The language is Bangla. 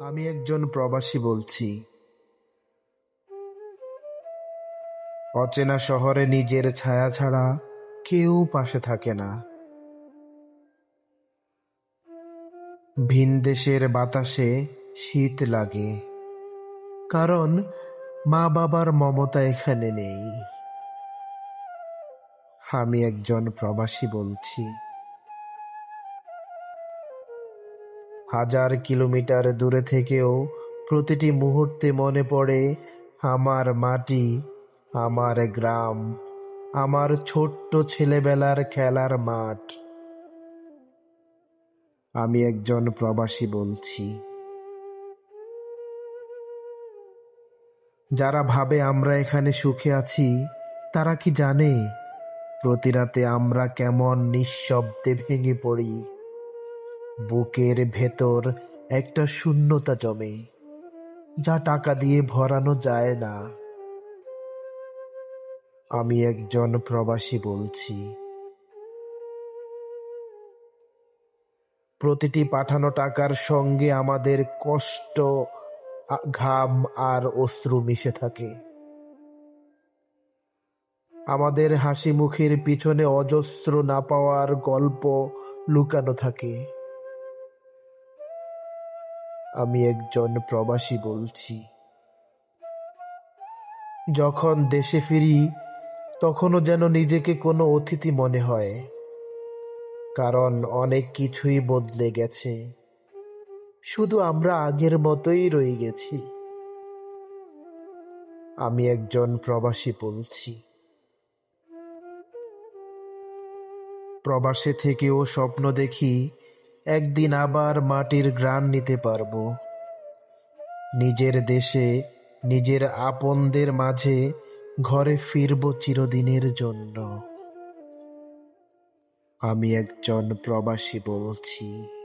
আমি একজন প্রবাসী বলছি। অচেনা শহরে নিজের ছায়া ছাড়া কেউ পাশে থাকে না। ভিন দেশের বাতাসে শীত লাগে, কারণ মা বাবার মমতা এখানে নেই। আমি একজন প্রবাসী বলছি। হাজার কিলোমিটার দূরে থেকেও প্রতিটি মুহূর্তে মনে পড়ে আমার মাটি, আমার গ্রাম, আমার ছোট্ট ছেলেবেলার খেলার মাঠ। আমি একজন প্রবাসী বলছি। যারা ভাবে আমরা এখানে সুখে আছি, তারা কি জানে প্রতি রাতে আমরা কেমন নিঃশব্দে ভেঙে পড়ি? বুকের ভেতর একটা শূন্যতা জমে, যা টাকা দিয়ে ভরানো যায় না। আমি একজন প্রবাসী বলছি। প্রতিটি পাঠানো টাকার সঙ্গে আমাদের কষ্ট, ঘাম আর অশ্রু মিশে থাকে। আমাদের হাসি মুখের পিছনে অজস্র না পাওয়ার গল্প লুকানো থাকে। আমি একজন প্রবাসী বলছি। যখন দেশে ফিরি, তখনও যেন নিজেকে কোনো অতিথি মনে হয়, কারণ অনেক কিছুই বদলে গেছে। শুধু আমরা আগের মতোই রয়ে গেছি। আমি একজন প্রবাসী বলছি। প্রবাসে থেকেও স্বপ্ন দেখি একদিন আবার মাটির গ্রাণ নিতে পারব। নিজের দেশে, নিজের আপনদের মাঝে ঘরে ফিরব চিরদিনের জন্য। আমি একজন প্রবাসী বলছি।